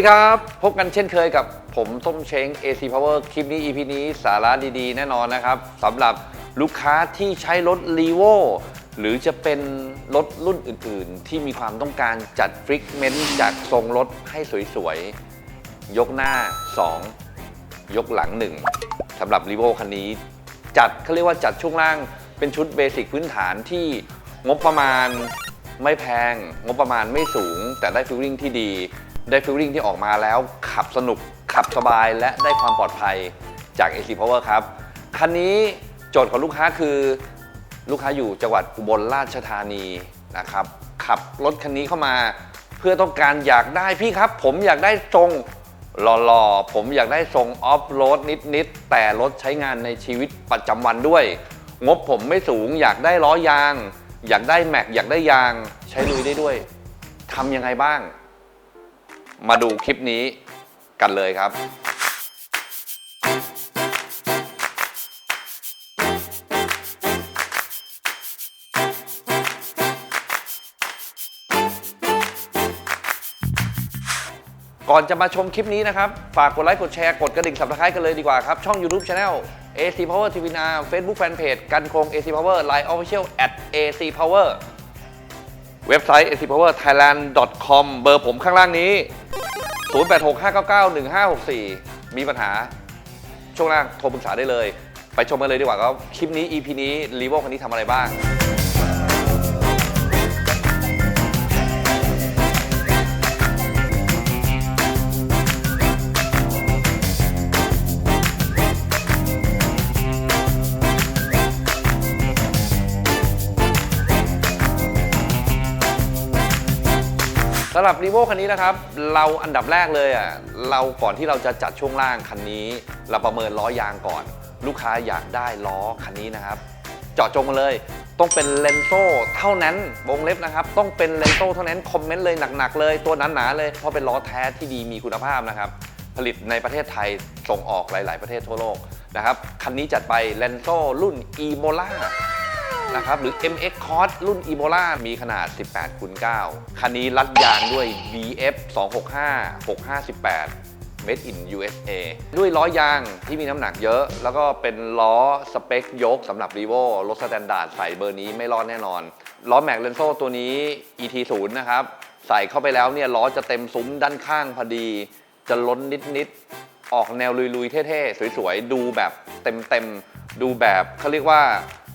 ดีครับ พบกันเช่นเคยกับผมส้มเช้ง AC Power คลิปนี้ EP นี้สาระดีๆ แน่นอนนะครับสำหรับลูกค้าที่ใช้รถ r ีโวหรือจะเป็นรถรุ่นอื่นๆ ที่มีความต้องการจัดฟริกเมนต์จากทรงรถให้สวยๆ ยกหน้า 2 ยกหลัง 1สำหรับ r ีโวคันนี้ จัดเขาเรียกว่าจัดช่วงล่างเป็นชุดเบสิกพื้นฐานที่งบประมาณไม่แพง งบประมาณไม่สูง แต่ได้ฟิลลิ่งที่ดี ได้ฟิลลิ่งที่ออกมาแล้ว ขับสนุกขับสบายและได้ความปลอดภัยจาก AC Power ครับ คันนี้โจทย์ของลูกค้าคือลูกค้าอยู่จังหวัดอุบลราชธานีนะครับ ขับรถคันนี้เข้ามา เพื่อต้องการอยากได้พี่ครับ ผมอยากได้ทรงหล่อๆ ผมอยากได้ทรงออฟโรดนิดๆ แต่รถใช้งานในชีวิตประจำวันด้วย งบผมไม่สูงอยากได้ล้อยาง อยากได้แม็กอยากได้ยาง ใช้ลุยได้ด้วยทำยังไงบ้าง มาดูคลิปนี้กันเลยครับ ก่อนจะมาชมคลิปนี้นะครับ ฝากกดไลค์กดแชร์กดกระดิ่งสับสไครต์กันเลยดีกว่าครับ ช่อง YouTube Channel AC Power TV นา Facebook Fanpage กันโคง AC Power Line Official at AC Power เว็บไซต์ acpowerthailand.com เบอร์ผมข้างล่างนี้ 0865991564 มีปัญหา ช่วงล่างโทรปรึกษาได้เลย ไปชมกันเลยดีกว่าครับคลิปนี้ EP นี้รีโวคันนี้ทำอะไรบ้างำหรับรีโวคันนี้นะครับ เราอันดับแรกเลยอะเราก่อนที่เราจะจัดช่วงล่างคันนี้ เราประเมินล้อยางก่อน ลูกค้าอยากได้ล้อคันนี้นะครับ เจาะจงมาเลยต้องเป็นเลนโซ่เท่านั้นวงเล็บนะครับ ต้องเป็นเลนโซ่เท่านั้นคอมเมนต์เลยหนักๆ เลยตัวหนาๆเลยเพราะเป็นล้อแท้ที่ดีมีคุณภาพนะครับผลิตในประเทศไทยส่งออกหลาย ๆ ประเทศทั่วโลกนะครับคันนี้จัดไปเลนโซ่รุ่น e b o l a นะครับ หรือ MX Cos รุ่น Ebola มีขนาด 18คูณ9คันนี้รัดยางด้วย VF 265 658 Made in USA ด้วยล้อยางที่มีน้ำหนักเยอะ แล้วก็เป็นล้อสเปคยกสำหรับ r e v o รถสแตนดาร์ดใส่เบอร์นี้ไม่รอดแน่นอน ล้อแม็กเลนโซตัวนี้ ET0 นะครับ ใส่เข้าไปแล้วเนี่ยล้อจะเต็มซุ้มด้านข้างพอดี จะล้นนิด ๆ ออกแนวลุย ๆ เท่ ๆ สวย ๆ ดูแบบเต็ม ๆ ดูแบบเขาเรียกว่า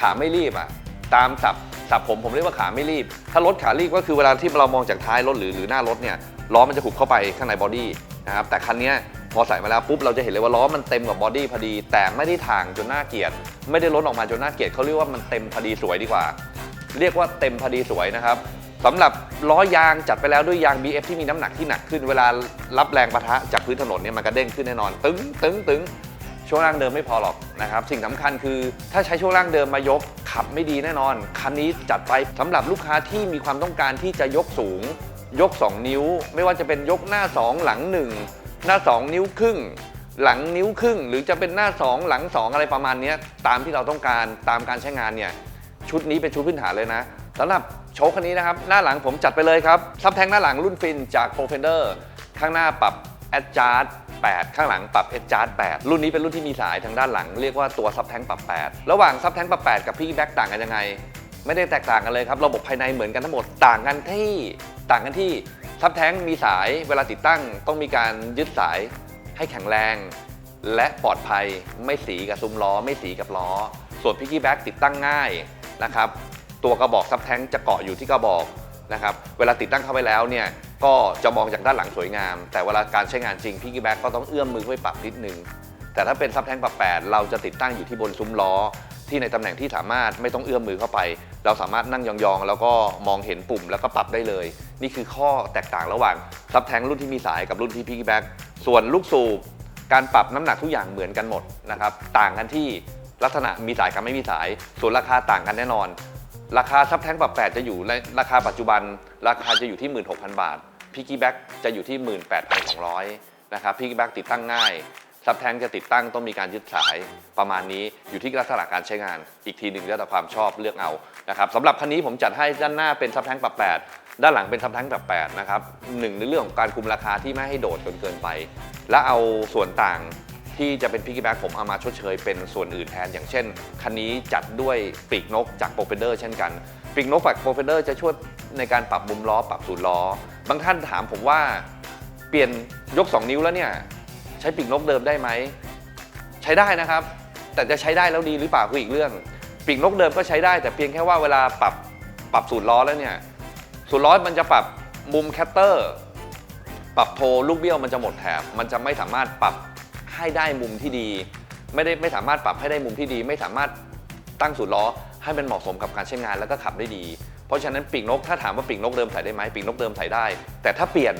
ขาไม่รีบอะตามสับสับผมผมเรียกว่าขาไม่รีบ ถ้ารถขารีบก็คือเวลาที่เรามองจากท้ายรถหรือหรือหน้ารถเนี่ยล้อมันจะหุบเข้าไปข้างในบอดี้นะครับแต่คันนี้พอใส่มาแล้วปุ๊บเราจะเห็นเลยว่าล้อมันเต็มกับบอดี้พอดี แต่ไม่ได้ถ่างจนน่าเกลียด ไม่ได้ล้นออกมาจนน่าเกลียดเขาเรียกว่ามันเต็มพอดีสวยดีกว่า เรียกว่าเต็มพอดีสวยนะครับสำหรับล้อยางจัดไปแล้วด้วยยาง BF ที่มีน้ำหนักที่หนักขึ้น เวลารับแรงปะทะจากพื้นถนนเนี่ยมันกระเด้งขึ้นแน่นอน ตึงตึงตึง ช่วงล่างเดิมไม่พอหรอกนะครับ สิ่งสำคัญคือ ถ้าใช้ช่วงล่างเดิมมายกขับไม่ดีแน่นอน คันนี้จัดไปสำหรับลูกค้าที่มีความต้องการที่จะยกสูง ยก 2 นิ้ว ไม่ว่าจะเป็นยกหน้า 2 หลัง 1 หน้า 2 นิ้วครึ่ง หลังนิ้วครึ่ง หรือจะเป็นหน้า 2 หลัง 2 อะไรประมาณนี้ตามที่เราต้องการตามการใช้งานเนี่ยชุดนี้เป็นชุดพื้นฐานเลยนะสำหรับโชคคันนี้นะครับ หน้าหลังผมจัดไปเลยครับซับแทงหน้าหลังรุ่นฟินจาก p r o f e n d e r ข้างหน้าปรับ a d j u s t 8 ข้างหลังปรับ a d j u s t 8 รุ่นนี้เป็นรุ่นที่มีสายทางด้านหลัง เรียกว่าตัวซับแทงปรับ 8 ระหว่างซับแทงปรับ 8 กับพี่แบ็กต่างกันยังไง ไม่ได้แตกต่างกันเลยครับ ระบบภายในเหมือนกันทั้งหมด ต่างกันที่ ต่างกันที่ซับแทงมีสาย เวลาติดตั้งต้องมีการยึดสายให้แข็งแรง และปลอดภัย ไม่สีกับซุ้มล้อ ไม่สีกับล้อ ส่วนพิกกี้แบ็กติดตั้งง่ายนะครับ ตัวกระบอกซับแท้งจะเกาะอยู่ที่กระบอก นะครับเวลาติดตั้งเข้าไปแล้วเนี่ยก็จะมองจากด้านหลังสวยงาม แต่เวลาการใช้งานจริงพิกกี้แบ็กก็ต้องเอื้อมมือไปปรับนิดนึงแต่ถ้าเป็นซับแท้งปรับ 8 เราจะติดตั้งอยู่ที่บนซุ้มล้อ ที่ในตำแหน่งที่สามารถไม่ต้องเอื้อมมือเข้าไป เราสามารถนั่งยองๆ แล้วก็มองเห็นปุ่มแล้วก็ปรับได้เลย นี่คือข้อแตกต่างระหว่างซับแท้งรุ่นที่มีสายกับรุ่นที่พิกกี้แบ็กส่วนลูกสูบการปรับน้ำหนักทุกอย่างเหมือนกันหมดนะครับต่างกันที่ลักษณะมีสายกับไม่มีสาย ส่วนราคาต่างกันแน่นอน ราคาซับแท้งปรับ8จะอยู่ในราคาปัจจุบัน ราคาจะอยู่ที่ 16,000 บาทพิกกี้แบ็กจะอยู่ที่ 18,200นะครับพิกกี้แบ็กติดตั้งง่ายซับแท้งจะติดตั้งต้องมีการยึดสายประมาณนี้อยู่ที่ลักษณะการใช้งาน อีกทีหนึ่งแล้วแต่ความชอบเลือกเอานะครับสำหรับคันนี้ผมจัดให้ด้านหน้าเป็นซับแท้งปรับด้านหลังเป็นซับแท้งแบบ8นะครับหนึ่งในเรื่องของการคุมราคาที่ไม่ให้โดดจนเกินไป และเอาส่วนต่าง ที่จะเป็นพิก y แบ็กผมเอามาชดเชยเป็นส่วนอื่นแทน อย่างเช่น คันนี้จัดด้วยปีกนกจากโปรเฟเดอร์เช่นกัน ปีกนกจากโปรเฟเดอร์จะช่วยในการปรับมุมล้อปรับศูนย์ล้อ บางท่านถามผมว่าเปลี่ยนยก 2 นิ้วแล้วเนี่ยใช้ปีกนกเดิมได้ไหมใช้ได้นะครับ แต่จะใช้ได้แล้วดีหรือเปล่าคืออีกเรื่อง ปีกนกเดิมก็ใช้ได้ แต่เพียงแค่ว่าเวลาปรับปรับศูนย์ล้อแล้วเนี่ยศูนย์ล้อมันจะปรับมุมแคตเตอร์ปรับโทลูกเบี้ยวมันจะหมดแถบมันจะไม่สามารถปรับ ให้ได้มุมที่ดี ไม่ได้ไม่สามารถปรับให้ได้มุมที่ดี ไม่สามารถตั้งศูนย์ล้อให้มันเหมาะสมกับการใช้งานแล้วก็ขับได้ดี เพราะฉะนั้นปีกนกถ้าถามว่าปีกนกเดิมใส่ได้ไหมปีกนกเดิมใส่ได้ แต่ถ้าเปลี่ยน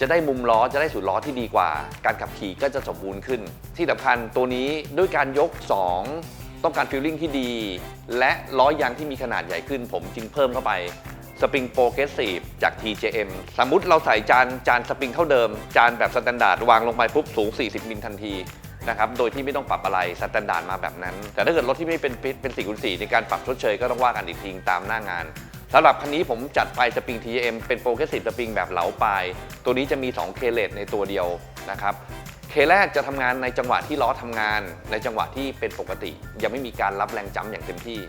จะได้มุมล้อจะได้ศูนย์ล้อที่ดีกว่า การขับขี่ก็จะสมบูรณ์ขึ้น ที่สำคัญตัวนี้ด้วยการยก 2 ต้องการฟิลลิ่งที่ดี และล้อยางที่มีขนาดใหญ่ขึ้น ผมจึงเพิ่มเข้าไป สปริงโปรเกรสซีฟจาก TJM สมมุติเราใส่จานจานสปริงเท่าเดิม จานแบบสแตนดาร์ดวางลงไปปุ๊บสูง 40 มิลทันทีนะครับโดยที่ไม่ต้องปรับอะไรสแตนดาร์ดมาแบบนั้น แต่ถ้าเกิดรถที่ไม่เป็นเป็น4คูณ4ในการปรับชดเชยก็ต้องว่ากันอีกทีตามหน้างานสำหรับคันนี้ผมจัดไปสปริง TJM เป็นโปรเกรสซีฟสปริงแบบเหลาปลาย ตัวนี้จะมี 2 เคเลตในตัวเดียวนะครับเคแรกจะทำงานในจังหวะที่ล้อทำงาน ในจังหวะที่เป็นปกติ ยังไม่มีการรับแรงจ้ำอย่างเต็มที่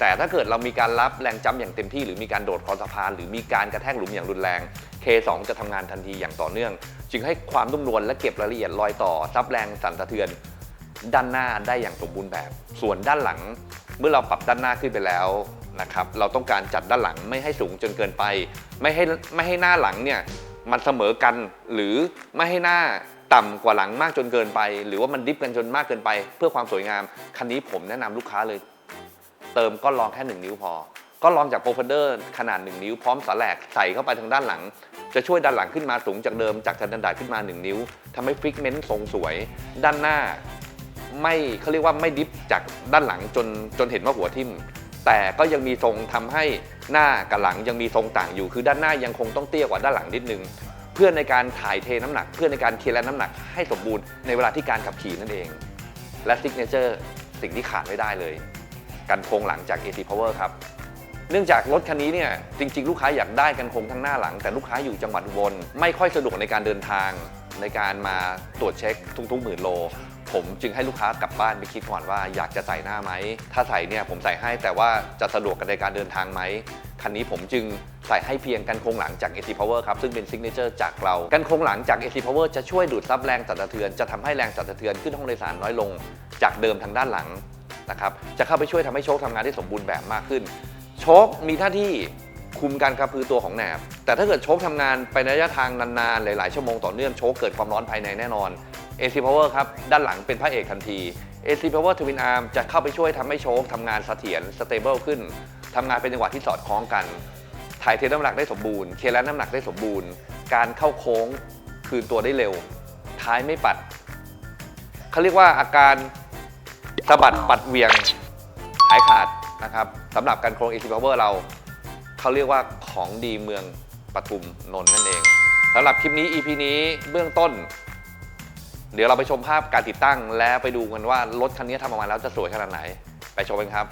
แต่ถ้าเกิดเรามีการรับแรงจ้ำอย่างเต็มที่ หรือมีการโดดคอสะพาน หรือมีการกระแทกหลุมอย่างรุนแรง K2 จะทำงานทันทีอย่างต่อเนื่อง จึงให้ความนุ่มนวลและเก็บรายละเอียดรอยต่อซับแรงสั่นสะเทือน ด้านหน้าได้อย่างสมบูรณ์แบบ ส่วนด้านหลัง เมื่อเราปรับด้านหน้าขึ้นไปแล้วนะครับเราต้องการจัดด้านหลังไม่ให้สูงจนเกินไป ไม่ให้ไม่ให้หน้าหลังเนี่ยมันเสมอกัน หรือไม่ให้หน้าต่ำกว่าหลังมากจนเกินไป หรือว่ามันดิฟกันจนมากเกินไป เพื่อความสวยงามคันนี้ผมแนะนำลูกค้าเลย เติมก็ลองแค่ 1 นิ้วพอ ก็ลองจากโปรเฟนเดอร์ขนาด 1 นิ้วพร้อมสาแหลกใส่เข้าไปทางด้านหลัง จะช่วยด้านหลังขึ้นมาสูงจากเดิมจากสแตนดาร์ดขึ้นมา 1 นิ้วทำให้ฟิกเมนต์ทรงสวย ด้านหน้า ไม่เขาเรียกว่าไม่ดิฟจากด้านหลังจนจนเห็นว่าหัวทิ่มแต่ก็ยังมีทรงทำให้หน้ากับหลังยังมีทรงต่างอยู่ คือด้านหน้ายังคงต้องเตี้ยกว่าด้านหลังนิดนึงเพื่อในการถ่ายเทน้ำหนัก เพื่อในการเคลียร์น้ำหนักให้สมบูรณ์ในเวลาที่การขับขี่นั่นเอง และซิกเนเจอร์สิ่งที่ขาดไม่ได้เลย กันโครงหลังจาก AC Power ครับ เนื่องจากรถคันนี้เนี่ยจริง ๆ ลูกค้าอยากได้กันโครงทั้งหน้าหลัง แต่ลูกค้าอยู่จังหวัดอุบลไม่ค่อยสะดวกในการเดินทางในการมาตรวจเช็คทุกๆหมื่นโล ผมจึงให้ลูกค้ากลับบ้านไปคิดก่อนว่าอยากจะใส่หน้าไหม ถ้าใส่เนี่ยผมใส่ให้แต่ว่าจะสะดวกกันในการเดินทางไหมคันนี้ผมจึงใส่ให้เพียงกันโครงหลังจาก AC Power ครับ ซึ่งเป็นซิกเนเจอร์จากเรา กันโครงหลังจาก AC Power จะช่วยดูดซับแรงสั่นสะเทือน จะทำให้แรงสั่นสะเทือนขึ้นห้องโดยสารน้อยลง จากเดิมทางด้านหลัง นะครับจะเข้าไปช่วยทำให้โชคทำงานได้สมบูรณ์แบบมากขึ้น โชคมีหน้าที่คุมการกระพือตัวของแหนบ แต่ถ้าเกิดโชคทำงานไปในระยะทางนานๆ หลายๆ ชั่วโมงต่อเนื่องโชคเกิดความร้อนภายในแน่นอน AC Power ครับ ด้านหลังเป็นพระเอกทันที AC Power Twin Arm จะเข้าไปช่วยทำให้โชคทำงานเสถียร stable ขึ้นทำงานเป็นจังหวะที่สอดคล้องกัน ถ่ายเทน้ำหนักได้สมบูรณ์เคลียร์น้ำหนักได้สมบูรณ์ การเข้าโค้งคืนตัวได้เร็ว ท้ายไม่ปัดเขาเรียกว่าอาการ สะบัดปัดเหวียงหายขาดนะครับสำหรับการโครง AC Power เรา เขาเรียกว่าของดีเมืองปทุมนนท์นั่นเองสำหรับคลิปนี้ EP นี้เบื้องต้น เดี๋ยวเราไปชมภาพการติดตั้ง และไปดูกันว่ารถคันนี้ทำออกมาแล้วจะสวยขนาดไหน ไปชมกันครับ